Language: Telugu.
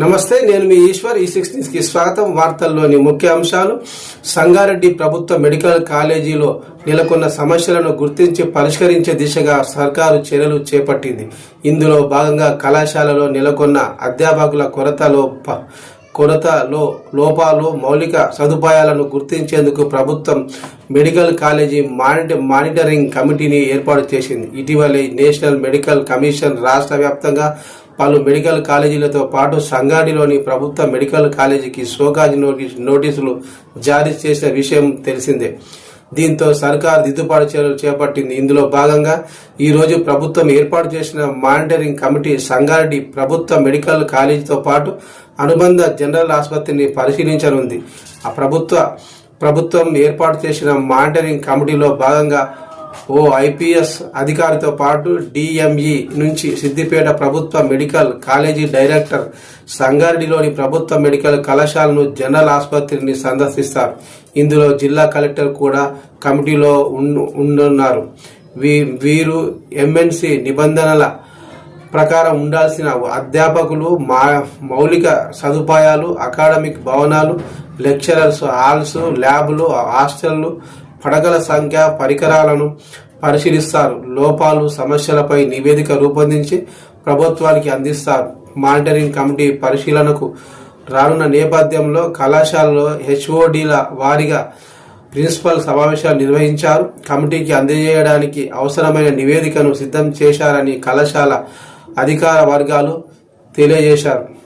నమస్తే నేను మీ ఈశ్వర్. ఈ సిక్స్ న్యూస్కి స్వాగతం. వార్తల్లోని ముఖ్య అంశాలు. సంగారెడ్డి ప్రభుత్వ మెడికల్ కాలేజీలో నెలకొన్న సమస్యలను గుర్తించి పరిష్కరించే దిశగా సర్కారు చర్యలు చేపట్టింది. ఇందులో భాగంగా కళాశాలలో నెలకొన్న అధ్యాపకుల కొరతలో కొరతలో లోపాలు మౌలిక సదుపాయాలను గుర్తించేందుకు ప్రభుత్వం మెడికల్ కాలేజీ మానిట మానిటరింగ్ కమిటీని ఏర్పాటు చేసింది. ఇటీవలే నేషనల్ మెడికల్ కమిషన్ రాష్ట్ర వ్యాప్తంగా పలు మెడికల్ కాలేజీలతో పాటు సంగాడిలోని ప్రభుత్వ మెడికల్ కాలేజీకి సోకాజ్ నోటీసులు జారీ చేసిన విషయం తెలిసిందే. దీంతో సర్కార్ దిద్దుబాటు చర్యలు చేపట్టింది. ఇందులో భాగంగా ఈరోజు ప్రభుత్వం ఏర్పాటు చేసిన మానిటరింగ్ కమిటీ సంగారెడ్డి ప్రభుత్వ మెడికల్ కాలేజీతో పాటు అనుబంధ జనరల్ ఆసుపత్రిని పరిశీలించనుంది. ఆ ప్రభుత్వ ప్రభుత్వం ఏర్పాటు చేసిన మానిటరింగ్ కమిటీలో భాగంగా ఓ ఐపీఎస్ అధికారితో పాటు డిఎంఈ నుంచి సిద్దిపేట ప్రభుత్వ మెడికల్ కాలేజీ డైరెక్టర్ సంగారెడ్డిలోని ప్రభుత్వ మెడికల్ కళాశాలను జనరల్ ఆసుపత్రిని సందర్శిస్తారు. ఇందులో జిల్లా కలెక్టర్ కూడా కమిటీలో ఉండు- ఉండనున్నారు వీ- వీరు ఎంఎన్సి నిబంధనల ప్రకారం ఉండాల్సిన అధ్యాపకులు మా మౌలిక సదుపాయాలు అకాడమిక్ భవనాలు లెక్చరర్స్ హాల్స్ ల్యాబ్లు హాస్టళ్ళు పడగల సంఖ్య పరికరాలను పరిశీలిస్తారు. లోపాలు సమస్యలపై నివేదిక రూపొందించి ప్రభుత్వానికి అందిస్తారు. మానిటరింగ్ కమిటీ పరిశీలనకు రానున్న నేపథ్యంలో కళాశాలలో హెచ్ఓడీల వారీగా ప్రిన్సిపల్ సమావేశాలు నిర్వహించారు. కమిటీకి అందజేయడానికి అవసరమైన నివేదికను సిద్ధం చేశారని కళాశాల అధికార వర్గాలు తెలియజేశారు.